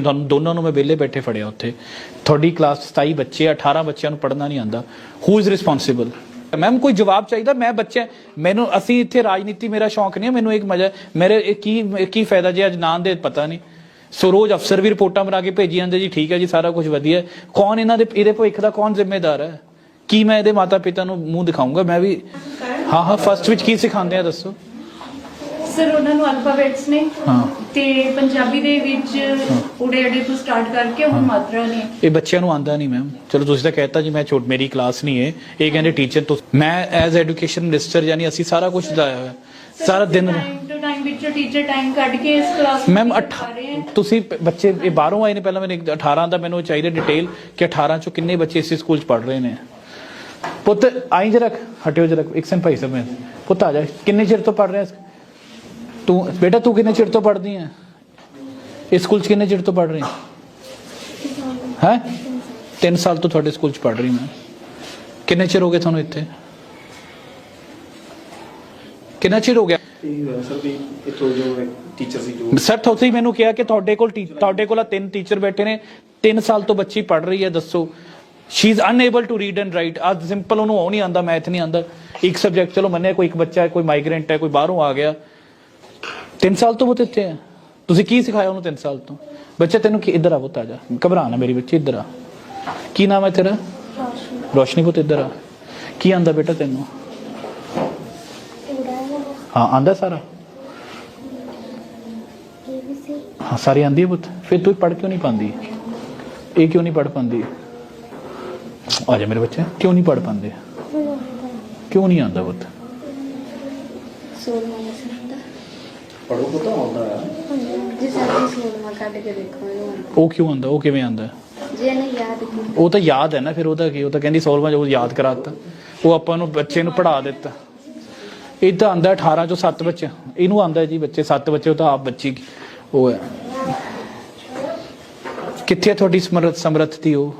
ਤੁਹਾਨੂੰ ਦੋਨਾਂ ਨੂੰ ਮੈਂ ਵਿਹਲੇ ਬੈਠੇ ਫੜਿਆ ਉੱਥੇ। ਤੁਹਾਡੀ ਕਲਾਸ 27 ਬੱਚੇ 18 ਬੱਚਿਆਂ ਨੂੰ ਪੜ੍ਹਨਾ ਨਹੀਂ ਆਂਦਾ ਹੂ ਇਜ਼ ਰਿਸਪੌਂਸਿਬਲ ਮੈਮ ਕੋਈ ਜਵਾਬ ਚਾਹੀਦਾ? ਮੈਂ ਬੱਚਾ ਮੈਨੂੰ ਅਸੀਂ ਇੱਥੇ ਰਾਜਨੀਤੀ ਮੇਰਾ ਸ਼ੌਂਕ ਨਹੀਂ ਹੈ, ਮੈਨੂੰ ਇੱਕ ਮਜ਼ਾ ਮੇਰੇ ਕੀ ਕੀ ਫਾਇਦਾ ਜੇ ਅੱਜ ਨਾਂ ਦੇ ਪਤਾ ਨਹੀਂ। ਸੋ ਰੋਜ਼ ਅਫਸਰ ਵੀ ਰਿਪੋਰਟਾਂ ਬਣਾ ਕੇ ਭੇਜੀ ਜਾਂਦੇ ਜੀ ਠੀਕ ਹੈ ਜੀ ਸਾਰਾ ਕੁਝ ਵਧੀਆ ਕੌਣ ਇਹਨਾਂ ਦੇ ਇਹਦੇ ਭਵਿੱਖ ਦਾ ਕੌਣ ਜ਼ਿੰਮੇਦਾਰ ਹੈ? ਕੀ ਮੈਂ ਇਹਦੇ ਮਾਤਾ ਪਿਤਾ ਨੂੰ ਮੂੰਹ ਦਿਖਾਊਂਗਾ? ਮੈਂ ਵੀ ਹਾਂ ਹਾਂ ਫਸਟ ਵਿੱਚ ਕੀ ਸਿਖਾਉਂਦੇ ਆ ਦੱਸੋ। ਸਰ ਉਹਨਾਂ ਨੂੰ ਅਲਫਾਬੈਟਸ ਨੇ ਹਾਂ। ਤੇ ਪੰਜਾਬੀ ਦੇ ਵਿੱਚ ਉੜੇ ਅੜੇ ਤੋਂ ਸਟਾਰਟ ਕਰਕੇ ਹੁਣ ਮਾਤਰਾ ਨੇ। ਇਹ ਬੱਚਿਆਂ ਨੂੰ ਆਂਦਾ ਨਹੀਂ ਮੈਮ ਚਲੋ ਤੁਸੀਂ ਤਾਂ ਕਹਿਤਾ ਜੀ ਮੈਂ ਛੋਟ ਮੇਰੀ ਕਲਾਸ ਨਹੀਂ ਹੈ ਇਹ ਕਹਿੰਦੇ ਟੀਚਰ ਤੋਂ ਮੈਂ ਐਜ਼ ਐਜੂਕੇਸ਼ਨ ਮਿਨਿਸਟਰ ਯਾਨੀ ਅਸੀਂ ਸਾਰਾ ਕੁਝ ਲਾਇਆ ਹੋਇਆ। ਸਾਰਾ ਦਿਨ ਟਾਈਮ ਟੂ ਟਾਈਮ ਵਿੱਚ ਟੀਚਰ ਟਾਈਮ ਕੱਢ ਕੇ ਇਸ ਕਲਾਸ ਮੈਮ ਤੁਸੀਂ ਪ- ਬੱਚੇ ਇਹ ਬਾਹਰੋਂ ਆਏ ਨੇ ਪਹਿਲਾਂ ਮੈਨੂੰ ਇੱਕ 18 ਦਾ ਮੈਨੂੰ ਚਾਹੀਦਾ ਡਿਟੇਲ ਕਿ 18 ਚੋਂ ਕਿੰਨੇ ਬੱਚੇ ਇਸੇ ਸਕੂਲ ਚ ਪੜ ਰਹੇ ਨੇ। ਪੁੱਤ ਆਈ ਜਰਾ ਹਟਿਓ ਜਰਾ ਇੱਕ ਸੈਂ ਭਾਈ ਸਾਹਿਬ ਮੈਂ ਪੁੱਤ ਆ ਜਾ ਕਿੰਨੇ ਚਿਰ ਤੋਂ ਪੜ ਰਿਹਾ ਤੂੰ, ਬੇਟਾ ਤੂੰ ਕਿੰਨੇ ਚਿਰ ਤੋਂ ਪੜ੍ਹਦੀ ਹੈ ਇਸ ਸਕੂਲ ਚ ਕਿੰਨੇ ਚਿਰ ਤੋਂ ਪੜ ਰਹੀ ਹੈ? 3 ਸਾਲ ਤੋਂ ਤੁਹਾਡੇ ਸਕੂਲ ਚ ਪੜ ਰਹੀ ਮੈਂ। ਕਿੰਨੇ ਚਿਰ ਹੋ ਗਏ ਤੁਹਾਨੂੰ ਇੱਥੇ? ਕਿੰਨਾ ਚਿਰ ਹੋ ਗਿਆ? ਸਰ ਤੁਸੀਂ ਮੈਨੂੰ ਕਿਹਾ ਕਿ ਤੁਹਾਡੇ ਕੋਲ ਤੁਹਾਡੇ ਕੋਲ ਤਿੰਨ ਟੀਚਰ ਬੈਠੇ ਨੇ। 3 ਸਾਲ ਤੋਂ ਬੱਚੀ ਪੜ ਰਹੀ ਹੈ ਦੱਸੋ। She is unable to read and write ਅੱਜ ਸਿੰਪਲ ਉਹਨੂੰ ਉਹ ਨਹੀਂ ਆਂਦਾ ਮੈਥ ਨਹੀਂ ਆਂਦਾ। ਇੱਕ ਸਬਜੈਕਟ ਚਲੋ ਮੰਨਿਆ ਕੋਈ ਇੱਕ ਬੱਚਾ ਹੈ, ਕੋਈ ਮਾਈਗ੍ਰੈਂਟ ਹੈ, ਕੋਈ ਬਾਹਰੋਂ ਆ ਗਿਆ। 3 ਸਾਲ ਤੋਂ ਉਹ ਇੱਥੇ ਹੈ ਤੁਸੀਂ ਕੀ ਸਿਖਾਇਆ ਉਹਨੂੰ 3 ਸਾਲ ਤੋਂ? ਬੱਚਾ ਤੈਨੂੰ ਕੀ ਇੱਧਰ ਆ ਪੁੱਤ ਆ ਜਾ। ਘਬਰਾ ਨਾ ਮੇਰੀ ਬੱਚੀ ਇੱਧਰ ਆ। ਕੀ ਨਾਮ ਹੈ ਤੇਰਾ? ਰੋਸ਼ਨੀ। ਪੁੱਤ ਇੱਧਰ ਆ। ਕੀ ਆਂਦਾ ਬੇਟਾ ਤੈਨੂੰ? ਹਾਂ। ਆਂਦਾ ਸਾਰਾ? ਹਾਂ ਸਾਰੀ ਆਂਦੀ ਹੈ ਪੁੱਤ। ਫਿਰ ਤੂੰ ਪੜ ਕਿਉਂ ਨਹੀਂ ਪਾਉਂਦੀ ਇਹ ਕਿਉਂ ਨਹੀਂ ਪੜ ਪਾਉਂਦੀ ਆ ਜਾ ਮੇਰੇ ਬੱਚੇ ਕਿਉਂ ਨਹੀਂ ਪੜ ਪਾਉਂਦੇ ਕਿਉਂ ਨਹੀਂ ਆਂਦਾ ਸੰਦਾ ਪੜੋ ਕੋ ਤਾਂ ਆਉਂਦਾ ਹੈ ਜਿਸ ਤਰ੍ਹਾਂ ਸੋਲਮਾ ਕੱਢ ਕੇ ਦੇਖੋ ਇਹਨੂੰ ਉਹ ਕਿਉਂ ਆਂਦਾ ਉਹ ਕਿਵੇਂ ਆਂਦਾ ਜੇ ਇਹਨੇ ਯਾਦ ਕੀਤਾ। ਉਹ ਤਾਂ ਯਾਦ ਹੈ ਨਾ ਫਿਰ ਉਹਦਾ ਕੀ ਉਹ ਤਾਂ ਕਹਿੰਦੀ ਸੋਲਵਾਂ ਜੋ ਯਾਦ ਕਰਾਤਾ। ਉਹ ਆਪਾਂ ਨੂੰ ਬੱਚੇ ਨੂੰ ਪੜਾ ਦਿੱਤਾ। ਇਹ ਤਾਂ ਆਂਦਾ 18 ਚੋਂ 7 ਬੱਚੇ। ਇਹਨੂੰ ਆਂਦਾ ਜੀ ਬੱਚੇ 7 ਬੱਚੇ ਉਹ ਤਾਂ ਆਪ ਬੱਚੀ ਉਹ ਹੈ। ਕਿੱਥੇ ਤੁਹਾਡੀ ਸਮਰਥ ਸਮਰੱਥ ਦੀ ਉਹ?